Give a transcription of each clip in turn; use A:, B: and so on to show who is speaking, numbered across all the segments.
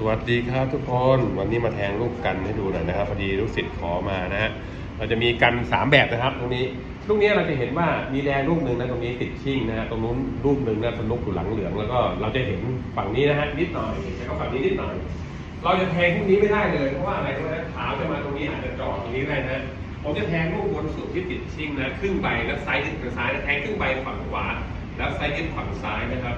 A: สวัสดีครับทุกคนวันนี้มาแทงลูกกันให้ดูหน่อยนะครับพอดีลูกศิษย์ขอมานะฮะเราจะมีกันสามแบบนะครับ ตรงนี้ลูกนี้เราจะเห็นว่ามีแดงลูกหนึ่งนะตรงนี้ติดชิ่งนะฮะตรงนู้นลูกหนึ่งนะสนุอยู่หลังเหลืองแล้วก็เราจะเห็นฝั่งนี้นะฮะนิดหน่อยแล้วก็ฝั่งนี้นิดหน่อย เราจะแทงพวกนี้ไม่ได้เลยเพราะว่าอะไรเพรู้ไหมขาวจะมาตรงนี้อาจจะจ่อตรงนี้ได้นะผมจะแทงลูกบนสุดที่ติดชิ่งนะครึ่งใบแล้วไซด์ยึดทางซ้ายนะแทงครึ่งใบฝั่งขวาแล้วไซด์ยึดฝั่งซ้ายนะครับ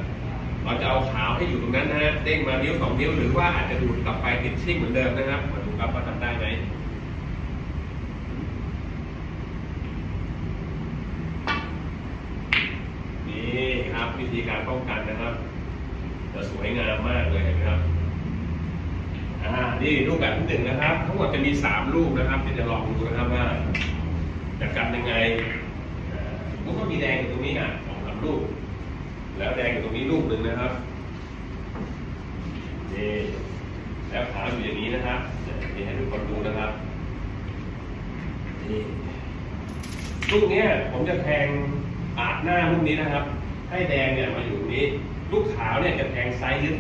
A: เราจะเอาขาวให้อยู่ตรงนั้นนะฮะเด้งมานิ้วสองนิ้วหรือว่าอาจจะดูดกลับไปติดชิ่งเหมือนเดิมนะครับมาดูครับว่าทำได้ไหมนี่ครับวิธีการป้องกันนะครับ จะสวยงามมากเลยนะครับอ่านี่รูปแบบที่หนึ่งนะครับ ทั้งหมดจะมีสามรูปนะครับเดี๋ยวจะลองดูนะครับว่าจะกันยังไงอ่าสมมติว่ามีแดงอยู่ตรงนี้อะสองสามรูป แล้วแดงอยู่ตรงนี้รูปหนึ่งนะครับนี่แล้วขาวอยู่อย่างนี้นะครับเดี๋ยวนี่ให้ทุกคนดูนะครับนี่ลูกเนี้ยผมจะแทงปาดหน้าลูกนี้นะครับ ให้แดงเนี่ยมาอยู่ตรงนี้ ลูกขาวเนี่ยจะแทงไซส์ยึด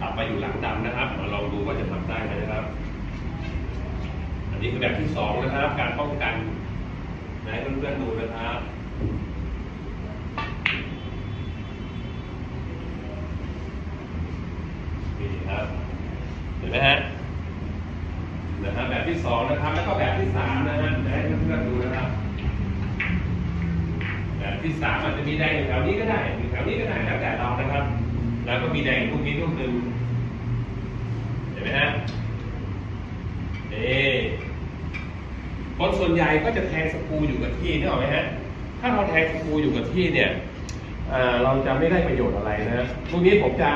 A: กลับมาอยู่หลังดำนะครับ มาลองดูว่าจะทำได้ไหมนะครับ อันนี้คือแบบที่สองนะครับ การป้องกันให้เพื่อนๆดูนะครับ นี่ครับ เห็นไหมฮะนะฮะแบบที่สองนะครับ แล้วก็แบบที่สามนะฮะให้เพื่อนๆดูนะครับ แบบที่สามอาจจะมีแดงอยู่แถวนี้ก็ได้อยู่แถวนี้ก็ได้แล้วแต่เรานะครับ แล้วก็มีแดงพวกนี้ลูกหนึ่งเห็นไหมฮะเอคนส่วนใหญ่ก็จะแทงสกูอยู่กับที่นึกออกไหมฮะถ้าเราแทงสกูอยู่กับที่เนี่ย เราจะไม่ได้ประโยชน์อะไรนะพวกนี้ผมจะ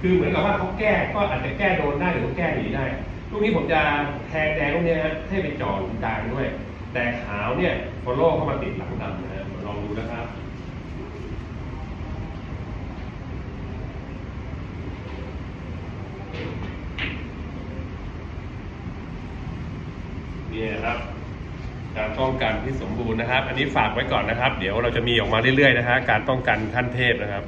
A: คือเหมือนกับว่าเขาแก้ก็อาจจะแก้โดนได้หรือว่าแก้หนีได้พวกนี้ผมจะแทงแดงพวกนี้ฮะให้ไปจ่อตรงกลางด้วย แต่ขาวเนี่ยฟอลโล่เข้ามาติดหลังดำนะฮะลองดูนะครับนี่นะครับ การป้องกันที่สมบูรณ์นะครับ อันนี้ฝากไว้ก่อนนะครับ เดี๋ยวเราจะมีออกมาเรื่อยๆนะฮะการป้องกันขั้นเทพนะครับ